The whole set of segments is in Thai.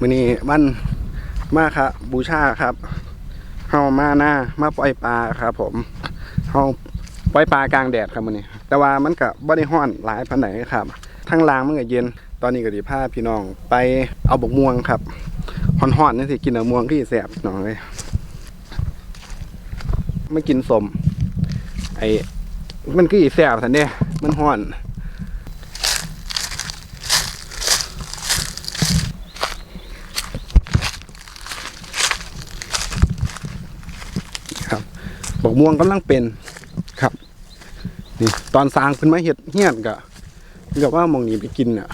มื้อนี้วันมาครับบูชาครับเฮามาหน้ามาปล่อยปลาครับ ผมเฮาปล่อยปลากลางแดดครับมื้อนี้แต่ว่ามันก็บ่ได้ร้อนหลายปานไหนครับทั้งล่างมันก็เย็น ตอนนี้ก็สิพาพี่น้องไปเอาบกม่วงครับฮ้อนๆนี่สิกินเอาม่วงที่แซ่บพี่องเลยไม่กินสมไอ้มันคืออีแซ่บซั่นเด้มันฮ้อน บอกม่วงกำลังเป็นครับนี่ตอนสร้างขึ้นมาเห็ดเฮี้ยนกะกับว่ามองนี้ไปกินอะ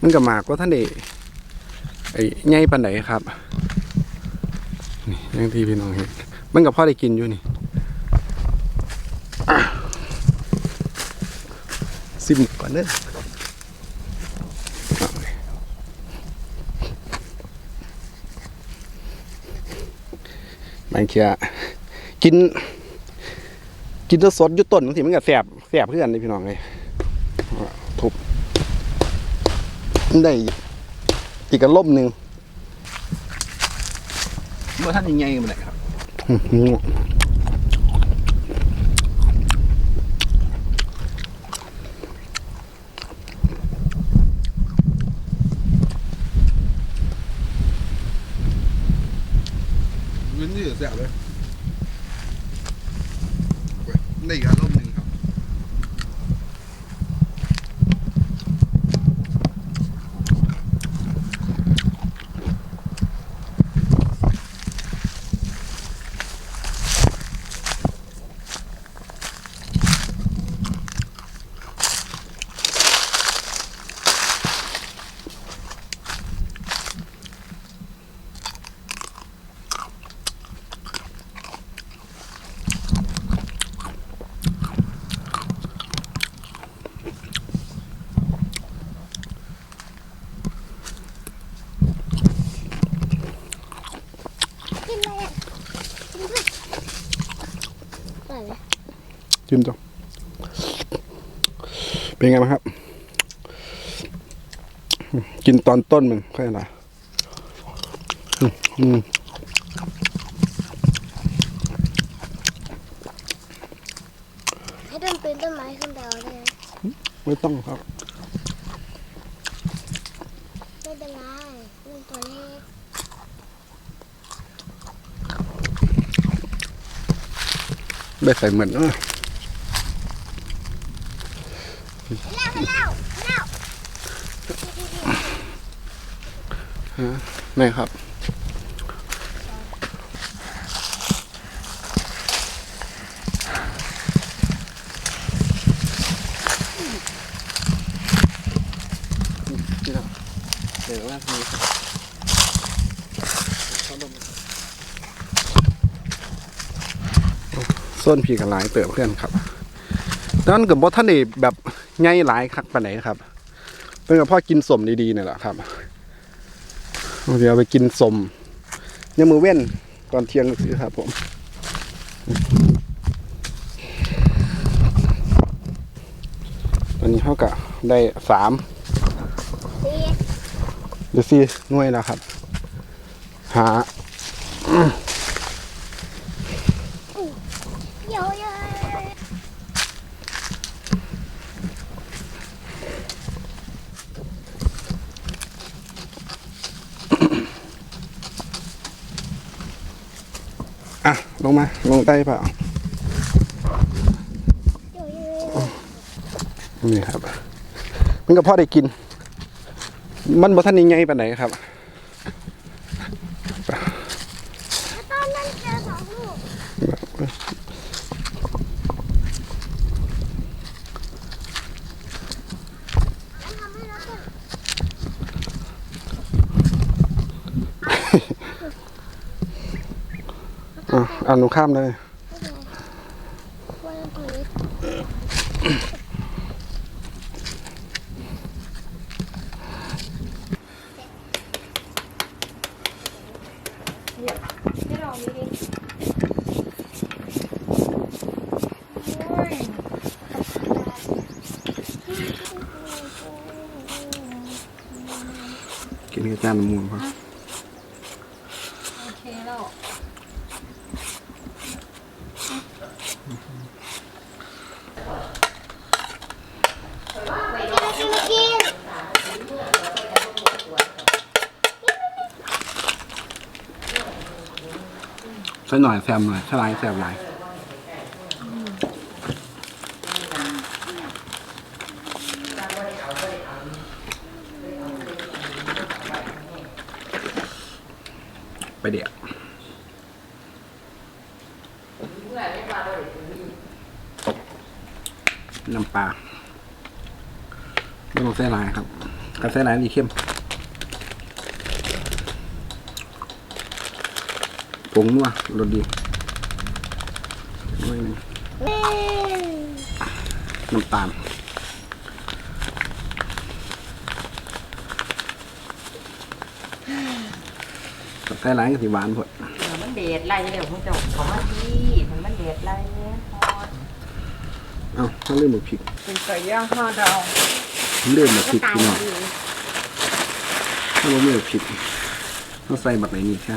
มันก็มากกว่าท่านเดไอ้ไงปันไหนครับนี่ยังที่พี่น้องเห็นมันกับพ่อได้กินอยู่นี่ซิมก่อนเด้อเอาเชีย กิน กินตัวสดอยุต้นบางทีมันก็แสบแสบเพื่อนเลยพี่น้องเลยทุบได้อีกกระล่มหนึ่งเมื่อท่านยังไงกันเลยครับอื้อหือยืนยืดแสบเลย ได้อีกอารมณ์หนึ่งครับ กินอะไรอะกินด้วยอร่อยไหม จิ้มจ้ะเป็นไงบ้างครับ กินตอนต้นมันค่อยอะไรอืมอืมให้ต้นเป็นต้นไม้ขึ้นดาวได้ไหมไม่ต้องครับ ไม่เป็นไรต้นตัวเล็กได้ใส่เหมือนเออ แล้วแล้วแล้ว นี่ครับ เดี๋ยวว่ามีส้นพีกันหลายเติบเพื่อนครับนั้นกับบอท่านนี่แบบไงหลายคักปานไหนครับ เป็นกับพ่อกินสมดีๆเนี่ยแหละครับ เดี๋ยวไปกินสมยังมือเว้นตอนเที่ยงซื้อครับผมตอนนี้เขาก็ได้สามสีหรือสี่หน่วยแล้วครับ หา เยอะเยอะ อะ ลงมา ลงได้เปล่านี่ครับ มันก็พอได้กิน มันบ่ท่านยังไงปานไหนครับ ตอนนั้นเจอสองลูกทำให้เราต้น อะอ่าหนูข้ามเลยกินกันจานมูลครับ โอเคแล้ว ไม่กินไม่กิน ใส่หน่อยแซมหน่อยส่ลายแซมลายไปเดี๋ยวน้ำปลาไม่ต้องใส่ลายครับการใส่ลายนี่เข้ม ผงนัวรสดีหน่อยหนึงแม่น้ำตาลกับใส่ลายก็สิหวานพอดเดี๋ยวมันเด็ดไรเดี๋ยวมึงจะเขามาที่มันมันเด็ดไรเนี่ยฮอดเอ้าเขาเริ่มหมกพริกเป็นไก่ย่างห่อดาวเริ่มหมกพก็ริกตายพี่น้องดีเขาเริ่มหมกพริ กเขาใส่บักไหนนี่แค่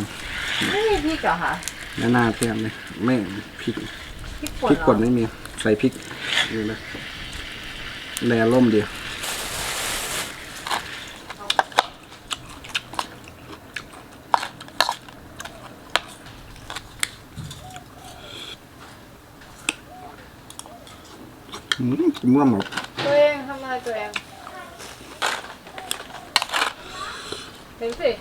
ไม่มีพริกเหรอคะหน้าหน้าแค่เลยไม่พริกพริกพป่นริกเหรป่อนไม่มี ใส่พริกนี่นะแร่ล่มเดียวอืมม่วงหมดตัวเองทำอะไรตัวเองเห็นสิ